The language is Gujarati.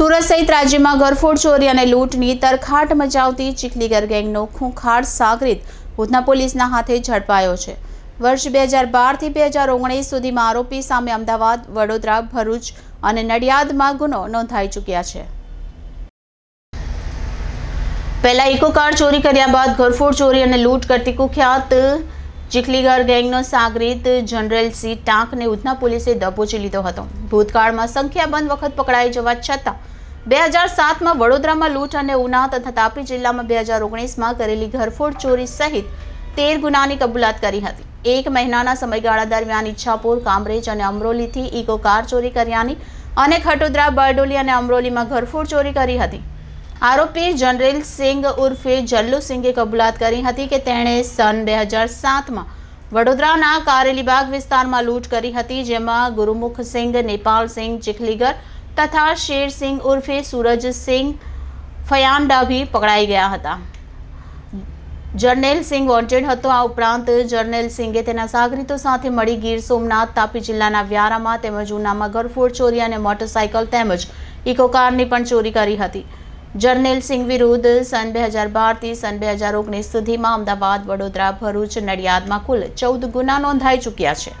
સુરત સહિત રાજ્યમાં ઘરફોડ ચોરી અને લૂંટની તરખાટ મચાવતી ચીખલીગર ગેંગનો ખૂંખાર સાગરીત ભૂતના પોલીસના હાથે ઝડપાયો છે. વર્ષ બે હજાર બારથી બે હજાર ઓગણીસ સુધીમાં આરોપી સામે અમદાવાદ, વડોદરા, ભરૂચ અને નડિયાદમાં ગુનો નોંધાઈ ચૂક્યા છે. પહેલા ઇકો કાર ચોરી કર્યા બાદ ઘરફોડ ચોરી અને લૂંટ કરતી કુખ્યાત ચીખલીગર ગેંગનો સાગરીત જનરલ સી ટાંકને ઉધના પોલીસે દબોચી લીધો હતો. ભૂતકાળમાં સંખ્યાબંધ વખત પકડાઈ જવા છતાં બે હજાર સાતમાં વડોદરામાં લૂંટ અને ઉના તથા તાપી જિલ્લામાં બે હજાર ઓગણીસમાં કરેલી ઘરફોડ ચોરી સહિત તેર ગુનાની કબૂલાત કરી હતી. એક મહિનાના સમયગાળા દરમિયાન ઈચ્છાપુર, કામરેજ અને અમરોલીથી ઇકો કાર ચોરી કર્યાની અને ખટોદરા, બારડોલી અને અમરોલીમાં ઘરફોડ ચોરી કરી હતી. આરોપી જનરલ સિંઘ ઉર્ફે જલ્લુ સિંઘે કબૂલાત કરી હતી કે તેણે સન બે હજાર સાતમાં વડોદરાના કારેલીબાગ વિસ્તારમાં લૂંટ કરી હતી, જેમાં ગુરુમુખ સિંઘ, નેપાલ સિંઘ, ચીખલીગર તથા શેરસિંહ ઉર્ફે સૂરજસિંહ ફયાન ડાભી પકડાઈ ગયા હતા. જર્નેલ સિંઘ વોન્ટેડ હતો. આ ઉપરાંત જર્નેલ સિંઘે તેના સાગરીતો સાથે મળી ગીર સોમનાથ, તાપી જિલ્લાના વ્યારામાં તેમજ ઉનામાં ઘરફોડ ચોરી અને મોટરસાયકલ તેમજ ઇકો કારની પણ ચોરી કરી હતી. જર્નેલ સિંઘ વિરુદ્ધ સન બે હજાર બારથી સન બે હજાર ઓગણીસ સુધીમાં અમદાવાદ, વડોદરા, ભરૂચ, નડિયાદમાં કુલ ચૌદ ગુના નોંધાઈ ચૂક્યા છે.